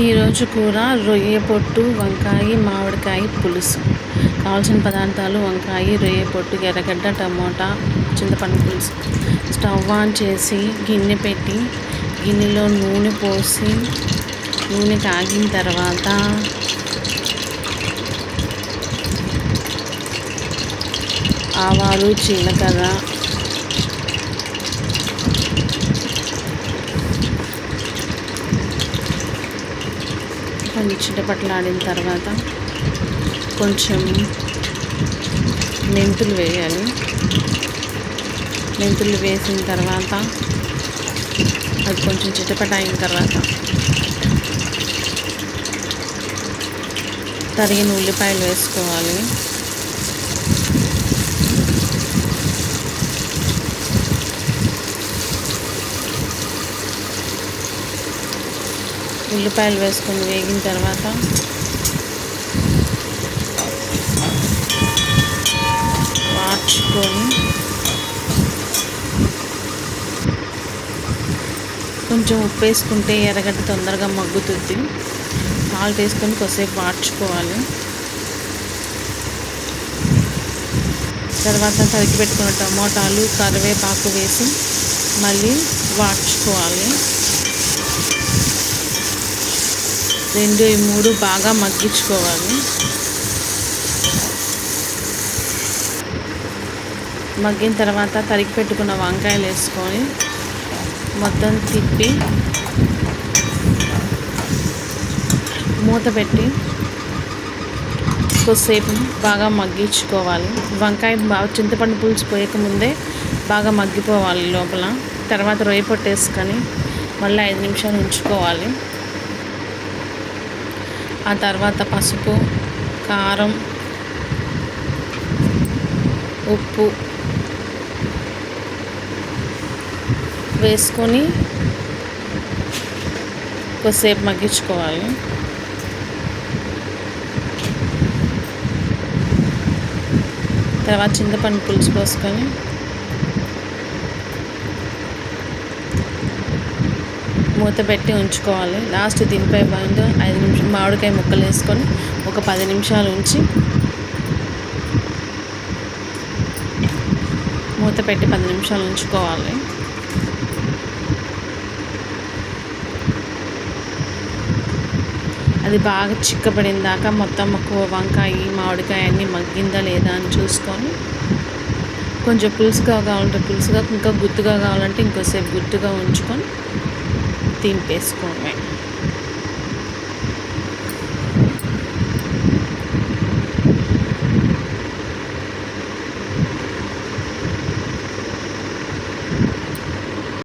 ఈరోజు కూర రొయ్య పొట్టు వంకాయ మామిడికాయ పులుసు. కావాల్సిన పదార్థాలు వంకాయ రొయ్య పొట్టు ఎర్రగడ్డ టమోటా చింతపండు పులుసు. స్టవ్ ఆన్ చేసి గిన్నె పెట్టి గిన్నెలో నూనె పోసి నూనె కాగిన తర్వాత ఆవాలు జీలకర్ర కొంచెం చిటపట్లాడిన తర్వాత కొంచెం మెంతులు వేయాలి. మెంతులు వేసిన తర్వాత అది కొంచెం చిటపట అయిన తర్వాత తరిగిన ఉల్లిపాయలు వేసుకోవాలి. ఉల్లిపాయలు వేసుకొని వేగిన తర్వాత వాడ్చుకొని కొంచెం ఉప్పు వేసుకుంటే ఎర్రగడ్డ తొందరగా మగ్గుతుంది. సాల్ట్ వేసుకొని కొద్దిసేపు వాడ్చుకోవాలి తర్వాత తరిగి పెట్టుకున్న టమోటాలు కరివేపాకు వేసి మళ్ళీ వాడ్చుకోవాలి రెండు ఈ మూడు బాగా మగ్గించుకోవాలి. మగ్గిన తర్వాత తరిగి పెట్టుకున్న వంకాయలు వేసుకొని మొత్తం తిప్పి మూత పెట్టి కొద్దిసేపు బాగా మగ్గించుకోవాలి. వంకాయ బాగా చింతపండు పులుసు పోయకముందే బాగా మగ్గిపోవాలి లోపల. తర్వాత రొయ్య పొట్టేసుకొని మళ్ళీ ఐదు నిమిషాలు ఉంచుకోవాలి. ఆ తర్వాత పసుపు కారం ఉప్పు వేసుకొని కొద్దిసేపు మగ్గించుకోవాలి. తర్వాత చింతపండు పులుసు పోసుకొని మూత పెట్టి ఉంచుకోవాలి. లాస్ట్ దీనిపై ముందు ఐదు నిమిషం మామిడికాయ ముక్కలు వేసుకొని ఒక పది నిమిషాలు ఉంచి మూత పెట్టి పది నిమిషాలు ఉంచుకోవాలి. అది బాగా చిక్కబడిన దాకా మొత్తం ఎక్కువ వంకాయ మామిడికాయ అన్నీ మగ్గిందా లేదా అని చూసుకొని కొంచెం పులుసుగా కావాలంటే పులుసుగా ఇంకా గుత్తుగా కావాలంటే ఇంకోసేపు గుత్తుగా ఉంచుకొని దింపేసుకోవడమే